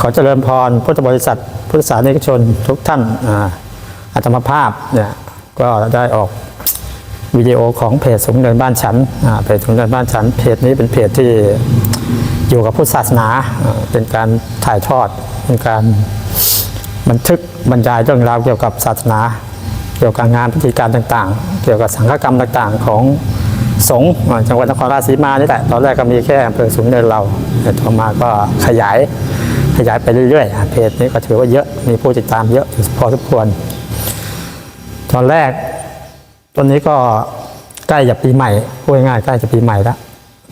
ขอเจริญพรพุทธบริษัทพุทธศาสนิกชนทุกท่านอ่าอาตมาภาพเนี่ยก็ได้ออกวิดีโอของเพจสมเด็จบ้านฉันอ่าเพจสมเด็จบ้านฉัน เพจนี้เป็นเพจที่อยู่กับพุทธศาสนาเป็นการถ่ายทอดเป็นการบันทึกบรรยายเรื่องราวเกี่ยวกับศาสนา เกี่ยวกับงานพิธีการต่างๆ เกี่ยวกับสังฆกรรมต่างๆ ของสงฆ์จังหวัดนครราชสีมานี่แหละตอนแรกก็มีแค่อำเภอสูงเนินเราแต่ต่อมาก็ขยาย ขยายไปเรื่อยๆเพจนี้ก็ถือว่าเยอะมีผู้ติดตามเยอะพอสมควร ตอนแรกต้นนี้ก็ใกล้จะปีใหม่พูดง่ายๆใกล้จะปีใหม่แล้ว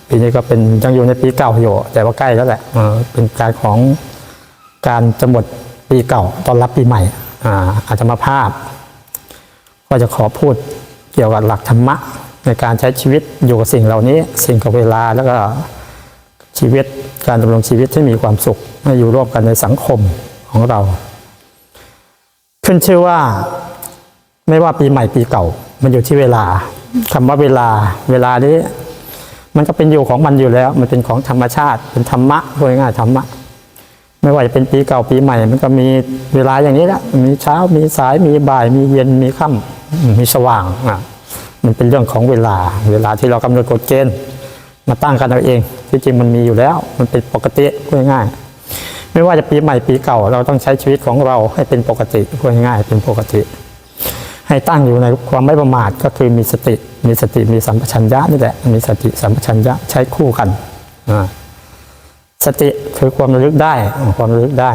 ปีนี้ก็เป็นยังอยู่ในปีเก่าอยู่ แต่ว่าใกล้แล้วแหละเป็นการของการจะหมดปีเก่าตอนรับปีใหม่อาอาจจะมาภาพ ก็จะขอพูดเกี่ยวกับหลักธรรมะ ในการใช้ชีวิตอยู่กับสิ่งเหล่านี้ สิ่งกับเวลาแล้วก็ชีวิตการดำรงชีวิตที่มีความสุข ให้อยู่ร่วมกันในสังคมของเรา ขึ้นชื่อว่าไม่ว่าปีใหม่ปีเก่า มันอยู่ที่เวลาคำว่าเวลา เวลานี้ มันก็เป็นอยู่ของมันอยู่แล้ว มันเป็นของธรรมชาติ เป็นธรรมะพูดง่ายธรรมะ ไม่ว่าจะเป็นปีเก่าปีใหม่ มันก็มีเวลาอย่างนี้แหละมีเช้ามีสายมีบ่าย มีเย็นมีค่ำมีสว่างอะมันเป็นเรื่องของเวลา เวลาที่เรากำหนดกฎเกณฑ์มาตั้งกันเอาเอง ที่จริงมันมีอยู่แล้ว มันเป็นปกติพูดง่ายๆ ไม่ว่าจะปีใหม่ปีเก่า เราต้องใช้ชีวิตของเราให้เป็นปกติพูดง่ายๆเป็นปกติ ให้ตั้งอยู่ในความไม่ประมาทก็คือมีสติ มีสติมีสัมปชัญญะนี่แหละมีสติสัมปชัญญะใช้คู่กันสติคือความระลึกได้ความระลึกได้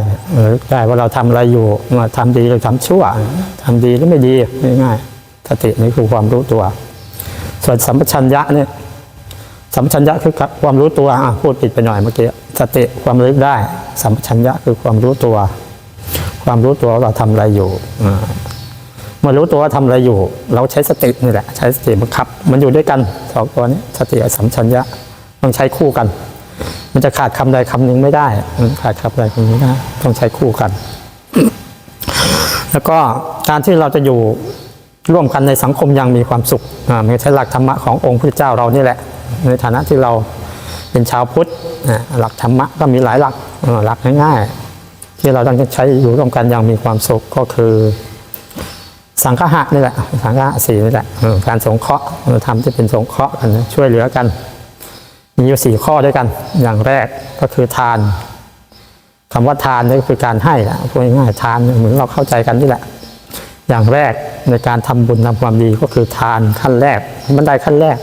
ระลึกได้ว่าเราทำอะไรอยู่ว่าทำดีหรือทำชั่วทำดีหรือไม่ดีง่ายๆสตินี่คือความรู้ตัว ส่วนสัมปชัญญะเนี่ยสัมปชัญญะคือความรู้ตัวพูดผิดไปหน่อยเมื่อกี้สติความระลึกได้ สัมปชัญญะคือความรู้ตัว ความรู้ตัวว่าเราทำอะไรอยู่เมื่อรู้ตัวว่าทำอะไรอยู่ เราใช้สตินี่แหละ ใช้สติบังคับ มันอยู่ด้วยกันสองตัวนี้สติกับสัมปชัญญะต้องใช้คู่กัน มันจะขาดคำใดคำหนึ่งไม่ได้มันขาดคำใดคำหนึ่งไม่ได้ต้องใช้คู่กัน แล้วก็การที่เราจะอยู่ร่วมกันในสังคมอยังมีความสุขอ่ามันใช้หลักธรรมะขององค์พระเจ้าเรานี่แหละ ในฐานะที่เรา เป็นชาวพุทธหลักธรรมะก็มีหลายหลักหลักง่ายๆ ที่เราต้องใช้อยู่ร่วมกันอย่างมีความสุขก็คือ สังฆะนี่แหละสังฆะสี่นี่แหละการสงเคราะห์เราทำที่เป็นสงเคราะห์กันช่วยเหลือกัน มีอยู่สี่ข้อด้วยกันอย่างแรกก็คือทานคำว่าทานนี่ก็คือการให้นะพูดง่ายๆทานเหมือนเราเข้าใจกันนี่แหละ อย่างแรกในการทำบุญทำความดีก็คือทานขั้นแรกบันไดขั้นแรก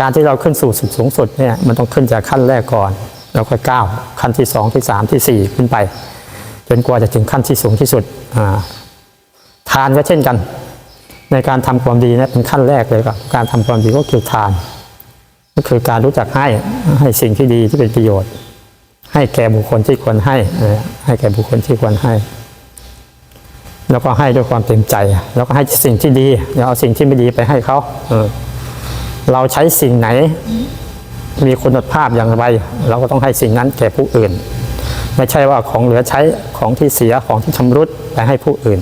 การที่เราขึ้นสู่สุดสูงสุดเนี่ยมันต้องขึ้นจากขั้นแรกก่อน แล้วค่อยก้าวขั้นที่สองที่สามที่สี่ขึ้นไป จนกว่าจะถึงขั้นที่สูงที่สุดทานก็เช่นกัน ในการทำความดีนะเป็นขั้นแรกเลยครับการทำความดีก็คือทาน ก็คือการรู้จักให้ให้สิ่งที่ดีที่เป็นประโยชน์ ให้แก่บุคคลที่ควรให้ให้แก่บุคคลที่ควรให้ แล้วก็ให้ด้วยความเต็มใจ แล้วก็ให้สิ่งที่ดีอย่าเอาสิ่งที่ไม่ดีไปให้เขาเออ เราใช้สิ่งไหน มีคุณภาพอย่างไร เราก็ต้องให้สิ่งนั้นแก่ผู้อื่น ไม่ใช่ว่าของเหลือใช้ของที่เสียของที่ชำรุดไปให้ผู้อื่น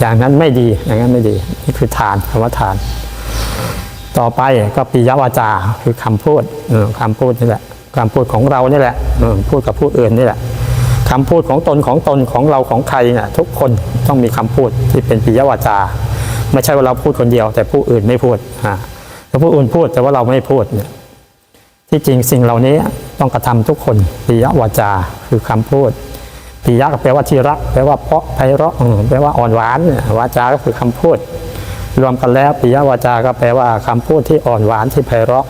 อย่างนั้นไม่ดีอย่างนั้นไม่ดีนี่คือทานคำว่าทาน ต่อไปก็ปิยวาจาคือคำพูดคำพูดนี่แหละคำพูดของเรานี่แหละพูดกับผู้อื่นนี่แหละคำพูดของตนของตนของเราของใครเนี่ยทุกคนต้องมีคำพูดที่เป็นปิยวาจา ไม่ใช่ว่าเราพูดคนเดียว แต่ผู้อื่นไม่พูดอ่า แต่ผู้อื่นพูดแต่ว่าเราไม่พูดเนี่ยที่จริงสิ่งเหล่านี้ต้องกระทำทุกคนปิยวาจาคือคำพูดปิยะแปลว่าที่รักแปลว่าเพาะไพเราะแปลว่าอ่อนหวานวาจา ก็คือคำพูด รวมกันแล้วปิยวาจา ก็แปลว่าคำพูดที่อ่อนหวานที่ไพเราะ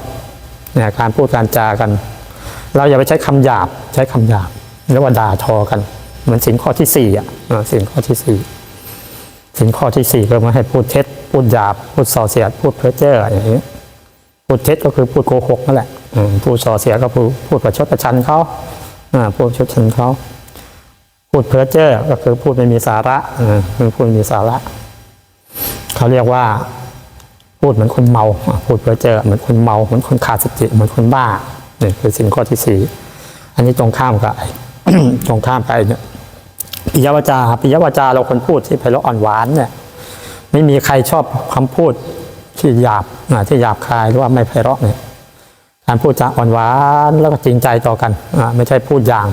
เนี่ยการพูดการจากัน เราอย่าไปใช้คำหยาบใช้คำหยาบเรียกว่าด่าทอกันเหมือนสินข้อที่สี่อะสินข้อที่สี่สินข้อที่สี่ก็ไมาให้พูดเท็จพูดหยาบพูดส่อเสียดพูดเพ้อเจ้ออย่างนี้ พูดเท็จก็คือพูดโกหกนั่นแหละอืมพูดส่อเสียดก็พูดพูดประชดประชันเขาอ่าพูดประชดประชันเขา พูดเพ้อเจ้อก็คือพูดไม่มีสาระอ่าคือพูดไม่มีสาระ เขาเรียกว่า พูดเหมือนคนเมาอะพูดเพ้อเจอเหมือนคนเมาเหมือนคนขาดสติเหมือนคนบ้านี่คือสิ่งข้อที่สี่อันนี้ตรงข้ามกับตรงข้ามไปเนี่ยปิยวาจาปิยวาจาเราคนพูดที่ไพเราะอ่อนหวานเนี่ย ไม่มีใครชอบคำพูด ที่หยาบที่หยาบคายหรือว่าไม่ไพเราะเนี่ยการพูดจาอ่อนหวานแล้วก็จริงใจต่อกันไม่ใช่พูดอย่าง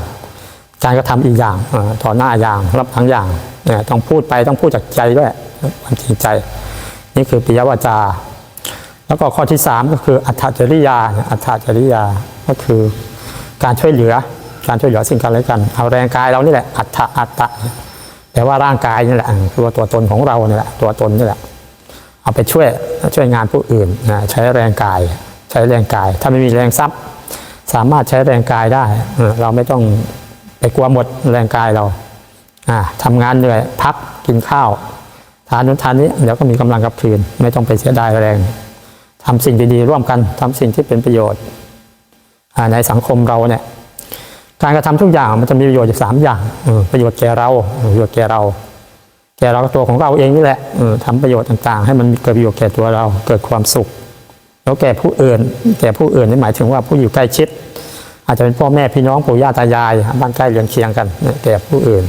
การกระทำอีกอย่างเอ่อต่อหน้าอย่างรับทั้งอย่างเนี่ยต้องพูดไปต้องพูดจากใจด้วยความจริงใจ นี่คือปิยวาจา แล้วก็ข้อที่ 3 ก็คืออัตถจริยาอัตถจริยาก็คือการช่วยเหลือการช่วยเหลือสิ่งกันและกันเอาแรงกายเรานี่แหละอัตถะอัตตะแปลว่าร่างกายนี่แหละคือตัวตนของเราเนี่ยแหละตัวตนนี่แหละ เอาไปช่วยช่วยงานผู้อื่นนะใช้แรงกาย ใช้แรงกาย ถ้าไม่มีแรงทรัพย์ สามารถใช้แรงกายได้ เราไม่ต้องไปกลัวหมดแรงกายเราอ่าทำงานเหนื่อยพักกินข้าวทานนู้นทานนี้เดี๋ยวก็มีกำลังกับคืน ไม่ต้องไปเสียดายแรงทำสิ่งดีๆร่วมกันทำสิ่งที่เป็นประโยชน์ในสังคมเราเนี่ยการกระทำทุกอย่างมันจะมีประโยชน์อยู่สามอย่างประโยชน์แก่เราประโยชน์แก่เรา แก่เราตัวของเราเองนี่แหละออทำประโยชน์ต่างๆ ให้มันเกิดประโยชน์แก่ตัวเราเกิดความสุข แล้วแก่ผู้อื่น แก่ผู้อื่นนี่หมายถึงว่าผู้อยู่ใกล้ชิด อาจจะเป็นพ่อแม่พี่น้องปู่ย่าตายายบ้านใกล้เรือนเคียงกันแก่ผู้อื่น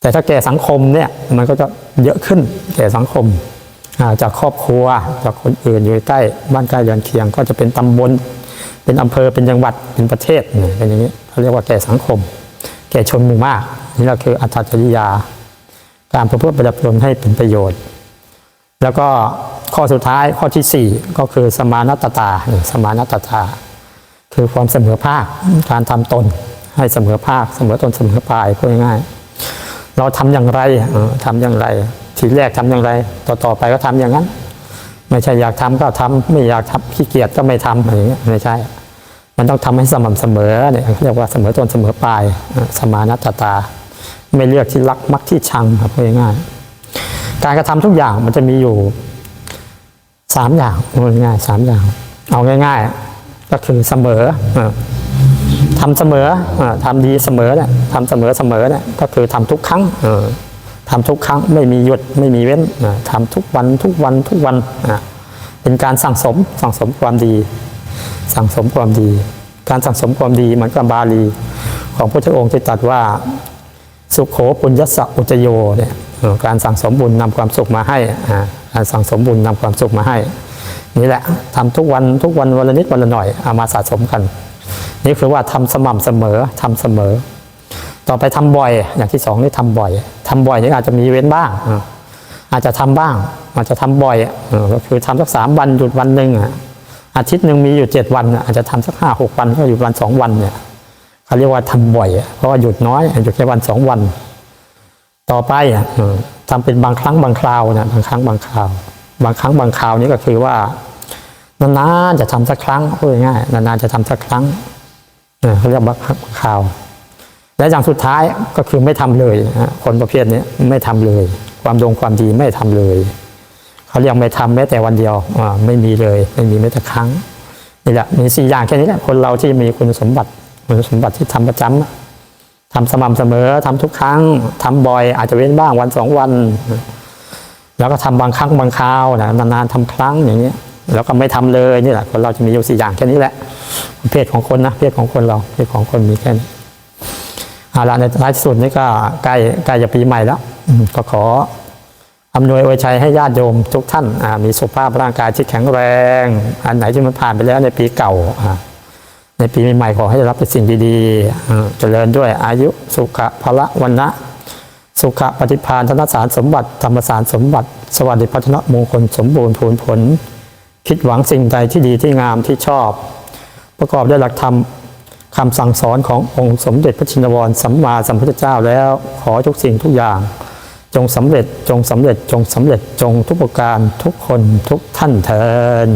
แต่ถ้าแก่สังคมเนี่ยมันก็จะเยอะขึ้นแก่สังคมจากครอบครัวจากคนอื่นอยู่ใกล้บ้านใกล้เรือนเคียง ก็จะเป็นตำบลเป็นอำเภอเป็นจังหวัดเป็นประเทศเป็นอย่างนี้เขาเรียกว่าแก่สังคม แก่ชนหมู่มากนี่เราคืออัตถจริยา การประพฤติปฏิบัติตนให้เป็นประโยชน์ แล้วก็ข้อสุดท้ายข้อที่ 4 ก็คือสมานัตตาเนี่ยสมานัตตา คือความเสมอภาคการทำตน ให้เสมอภาคเสมอตนเสมอปลายพูดง่ายๆเราทำอย่างไรเออทำอย่างไร ทีแรกทำอย่างไร ต่อต่อไปก็ทำอย่างนั้น ไม่ใช่อยากทำก็ทำไม่อยากทำขี้เกียจก็ไม่ทำอะไรอย่างเงี้ยไม่ใช่ มันต้องทำให้สม่ำเสมอเนี่ยเขาเรียกว่าเสมอตนเสมอปลายสมานัตตา ไม่เลือกที่รักมักที่ชังครับง่ายๆการกระทำทุกอย่างมันจะมีอยู่สามอย่างง่ายๆสามอย่าง เอาง่าย ๆ ก็คือเสมอเออทำเสมอเออทำดีเสมอเนี่ยทำเสมอเสมอเนี่ยก็คือทำทุกครั้งเออทำทุกครั้งไม่มีหยุดไม่มีเว้นเออทำทุกวันทุกวันทุกวันเป็นการสั่งสมสั่งสมความดี สั่งสมความดี การสั่งสมความดีเหมือนกับบาลี ของพระเจ้าองค์ที่ตรัสว่า สุขโขปุญญสสะอุจโยเนี่ยเอ่อการสั่งสมบุญนำความสุขมาให้อ่าการสั่งสมบุญนำความสุขมาให้ นี่แหละทำทุกวันทุกวันวันละนิดวันละหน่อยเอามาสะสมกัน นี่คือว่าทำสม่ำเสมอทำเสมอ ต่อไปทำบ่อยอย่างที่สองนี่ทำบ่อยทำบ่อยนี่อาจจะมีเว้นบ้างอ่าอาจจะทำบ้าง อาจจะทำบ่อยเออก็คือทำสักสามวันหยุดวันหนึ่งอะอาทิตย์หนึ่งมีอยู่เจ็ดวันอะอาจจะทำสักห้าหกวันก็หยุดวันสองวันเนี่ย เขาเรียกว่าทำบ่อย เพราะว่าหยุดน้อยหยุดแค่วันสองวัน ต่อไปอะเออทำเป็นบางครั้งบางคราวนะบางครั้งบางคราว บางครั้งบางคราวนี้ก็คือว่านานๆจะทำสักครั้งพูดง่ายๆนานๆจะทำสักครั้งเขาเรียกบางครั้งบางคราว และอย่างสุดท้ายก็คือไม่ทำเลยคนประเภทนี้ไม่ทำเลย ความดงความดีไม่ทำเลยเขาเรียกไม่ทำแม้แต่วันเดียวไม่มีเลย ไม่มีแม้แต่ครั้งนี่แหละมีสี่อย่างแค่นี้แหละคนเราที่มีคุณสมบัติ คุณสมบัติที่ทำประจำอะทำสม่ำเสมอทำทุกครั้งทำบ่อยอาจจะเว้นบ้างวันสองวัน แล้วก็ทำบางครั้งบางคราวนะนานๆทำครั้งอย่างเงี้ยแล้วก็ไม่ทำเลยนี่แหละคนเราจะมีอยู่สี่อย่างแค่นี้แหละเพศของคนนะเพศของคนเราเพศของคนมีแค่นี้เอาละในท้ายสุดนี่ก็ใกล้ใกล้จะปีใหม่แล้วก็ขออำนวยอวยชัยให้ญาติโยมทุกท่านมีสุขภาพร่างกายที่แข็งแรง อันไหนที่มันผ่านไปแล้วในปีเก่าอ่า ในปีใหม่ขอให้ได้รับแต่สิ่งดีๆ เจริญด้วยอายุสุขะพละวันนะ สุขะปฏิภาณธนสารสมบัติ ธรรมสารสมบัติ สวัสดิพัฒนมงคลสมบูรณ์ผลผล คิดหวังสิ่งใดที่ดีที่งามที่ชอบ ประกอบด้วยหลักธรรมคำสั่งสอนขององค์สมเด็จพระชินวรสัมมาสัมพุทธเจ้าแล้วขอทุกสิ่งทุกอย่าง จงสำเร็จจงสำเร็จจงสำเร็จจงทุกประการทุกคนทุกท่านเทิน